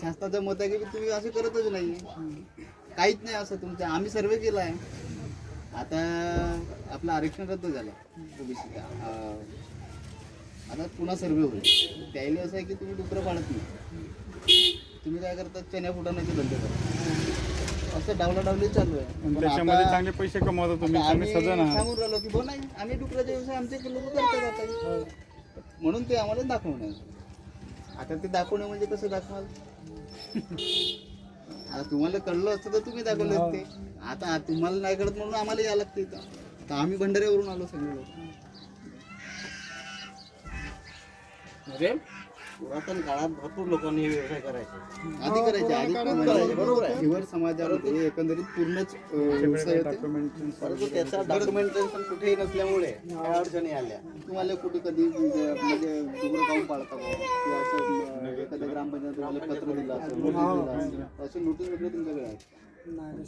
शासनाचं मत आहे की तुम्ही असं करतच नाही काहीच नाही असं तुमचं. आम्ही सर्वे केला आहे. आता आपलं आरक्षण रद्द झालं. ओबीसीचा. आता पुन्हा सर्वे होईल. त्याला असं आहे की तुम्ही डुकरं पाळत नाही. तुम्ही काय करता? चण्या फुटाण्याचे धंदे करता. असं डावलाडावली चालू आहे. पण त्याच्यामध्ये आता- चांगले पैसे कमवता तुम्ही आता चांगले आम्ही सजन आहात. सांगून राहिलो की भाऊ नाही आम्ही डुकराचे व्यवसाय आमचे लोक करतात आता. म्हणून ते आम्हाला दाखवणार आता ते दाखवणं म्हणजे कसं दाखवाल? आता तुम्हाला कळलं असतं तर तुम्ही दाखवलं असते. आता तुम्हाला नाही कळत म्हणून आम्हाला यावं लागते इथं. तर आम्ही भंडाऱ्यावरून आलो सगळे लोक. पुरातन काळात भरपूर लोकांनी हे व्यवसाय करायचे. आधी करायचे आधी पण करायचे बरोबर आहे. हिवर समाजामध्ये एकंदरीत पूर्णच व्यवसाय होते. परंतु त्याचा डॉक्युमेंटेशन कुठेही नसल्यामुळे अडचणी आल्या. तुम्हाला कुठे कधी म्हणजे म्हणजे डुकरं काऊन पाळता? किंवा असं एखाद्या ग्रामपंचायत तुम्हाला पत्र दिलं असं नोटीस दिलं असं असं नोटीस वगैरे तुमच्याकडे आहे अं,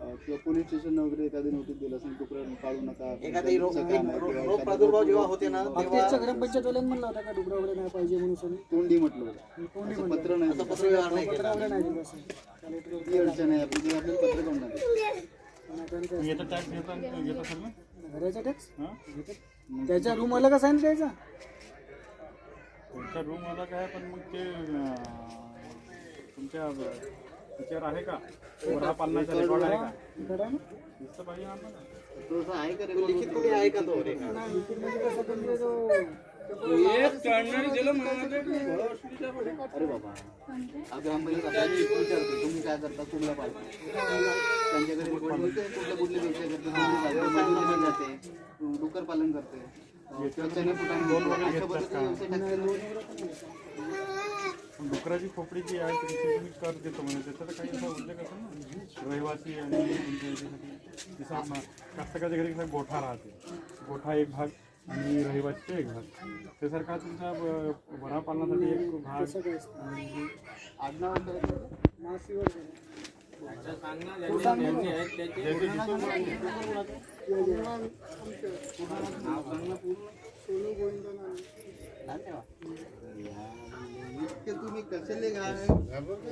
किंवा पोलीस स्टेशन वगैरे एखादी नोटीस दिलं असेल डुकरं पाळू नका एखादी रोग आहे रोग- प्रादुर्भाव जेव्हा होते ना तेव्हा ग्रामपंचायतवाल्यानं म्हणलं होता का डुकरा वगैरे नाही पाहिजे म्हणून सनी तोंडी म्हटलं होतं. असं पत्र नाही दिलं. पत्र व्यवहार नाही केला. वगैरे नाही दिलं असं. कलेक्टर ती अडचण आहे आपली ती आपल्याला पत्र काऊन नाही दिलं? येतं टॅक्स घेता घेत असेल ना? घराचा टॅक्स हां? त्याच्या रूम अलग असायन त्याचा तुमचा रूम आला काय पण मग ते अं, तुमच्या त्याच्यावर आहे का? वरा पालनाचा रेकॉर्ड आहे का? इकडं आहे ना? दिसतं पाहिजे आम्हाला. तो असं आहे का रे? लिखित कुठे आहे का तो? रेकॉर्ड? नाही, लिखित म्हणजे कसं तुमचं जो अरे बाबा. हा ग्रामपंचायत आपल्याला विचारतो तुम्ही काय करता? कुठला पाळता त्यांच्याकडे report मिळते, कुठले कुठले व्यवसाय करते? कुठली जाते, मजुरी जाते. डुकर पालन करते. किंवा चणे फुटाणे अशा पद्धतीचे व्यवसाय टाकते ना. पण डुकराची खोपडी जी आहे त्याची तुम्ही कर देतो म्हणजे त्याचा तर काही असा उल्लेख असेल ना रहिवासी आणि तुमच्या याच्यासाठी कास्तकाच्या घरी गोठा राहते. गोठा एक भाग आणि रहिवासीचा एक भाग. त्यासारखा तुमचा अं, वरा पालनासाठी एक भाग. मासीवर इतके तुम्ही कशाले घाबरत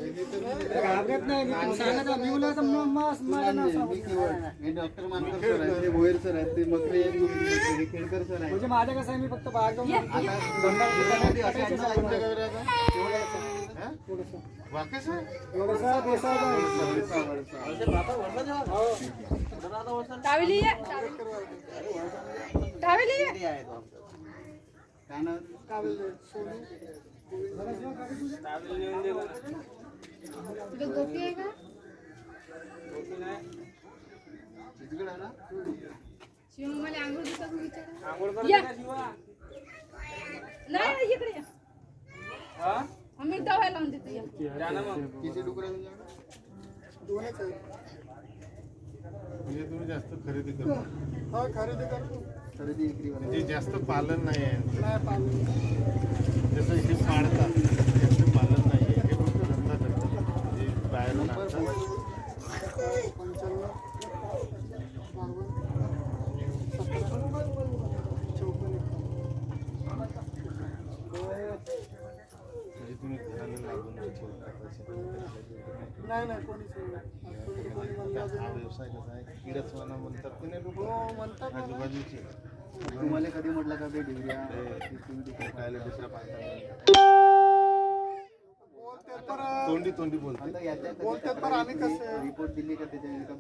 नाही सांगत आहे, मी माझ्या नावावर. मी हे डॉक्टर मानकर सर आहेत ते भोयर सर आहेत ते मकरे हे खेडकर सर आहेत म्हणजे माझं कसं आहे मी फक्त बाहेर जाऊन आहे. टावेली टावेली आहे? काय नाव? गोपी आहे का तिकडे शिव मला आंघोळ दिसत विचार या नाही इकडे या आम्ही दवाई लावून देतो या किती डुकर आहे तुमच्याकडे म्हणजे तुम्ही जास्त खरेदी करता खरेदी करतो खरेदी विक्री म्हणजे जास्त पालन नाही आहे. नाही नाही नाही कोणीच नाही. कोणी कोणी म्हणलं अजून हा व्यवसाय कसा आहे? किडचवाना म्हणतात की नाही लोक? हो म्हणतात मला. आजूबाजूचे. तुम्हाला कधी म्हटलं का ते डिग्रिया तुम्ही डुकरं खायला दुसऱ्या पाहतात बोलते तर तोंडी तोंडी बोलतात आता याच्या कधी बोलतात पण आम्ही कसं रिपोर्ट दिली का त्याच्या एका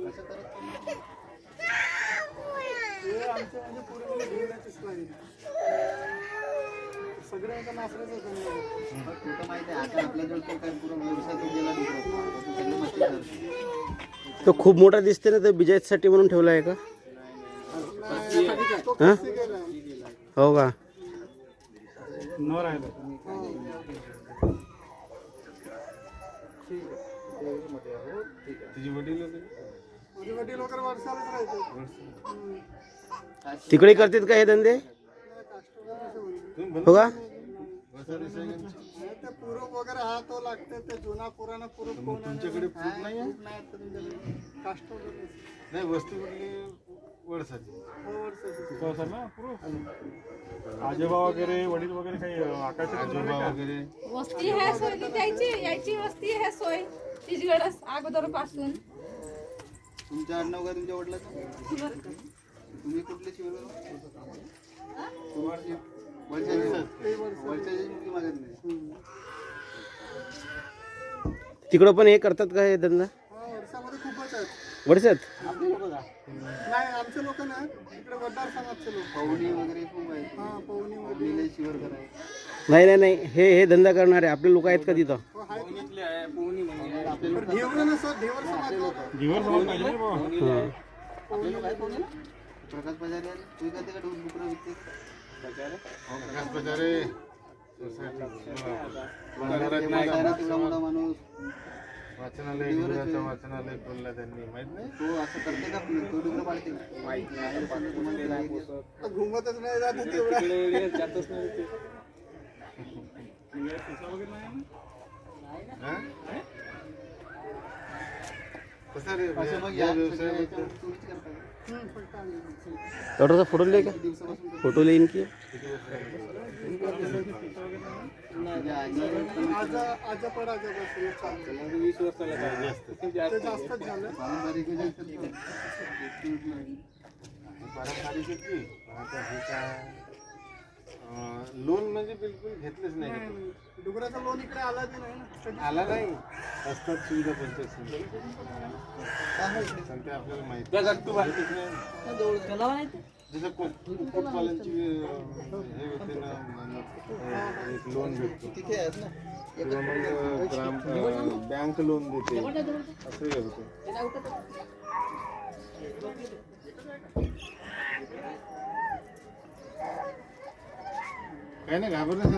असं करत तुम्ही. हे आमच्या म्हणजे पूर्ण नाही सगळे एका नासऱ्याचं समजा मग तुला माहिती आहे आता आपल्याजवळ तो काय पूर्ण गेला खूप मोठा दिसते ना ते बिजायसाठी म्हणून ठेवला आहे का? हा? हो का? न राहिलं. तिकडे करतात का हे धंदे? हो का? पूरक वगैरे हा तो लागते ते जुना पुराणा आहे? तुमच्याकडे प्रूफ नाही आहे नाही काष्ट वगैरे वस्तू कुठली हो, वर्षाची. आजोबा वगैरे वडील वगैरे काही आकाशात आजोबा वगैरे. वस्ती आहे सोय की त्याची? यायची वस्ती आहे सोय तिचगडच अगोदरपासून तुमच्या आडनाव काय तुमच्या वडिलाचं? तुम्ही कुठले शिवर वर्षाची तिकडं पण हे करतात का हे धंदा? हा, वर्षामध्ये खूपच आहेत. वर्षात नाही आमचे लोक ना इकडे वडार समाजचे लोक. पवनी वगैरे खूप आहेत. हा पवनी वगैरे. नाही नाही नाही हे हे धंदा करणारे आपले लोक आहेत का तिथं? हो, समाज लोक. हां? प्रकाश का तिकडे डुकरं विकते प्रकाश मोठा माणूस वाचनालय वाचनालय खोललं त्यांनी माहीत नाही? तो असं करते का तो डुकरं पाळते का? घुमतच नाही जात तेवढा हा? कसं डॉक्टर साहब फ़ोटो ले क्या फ़ोटो ले इनकी लोन म्हणजे बिलकुल घेतलंच नाही डुकराचा लोन इकडे आला नाही आला नाही असतात सुविधा ते आपल्याला माहिती. जसं कुक्कुटपालनची अं, हे होते ना एक लोन भेटतो. किंवा मग ग्राम बँक लोन देते. असंही होतं. काही नाही घाबरण्यासाठी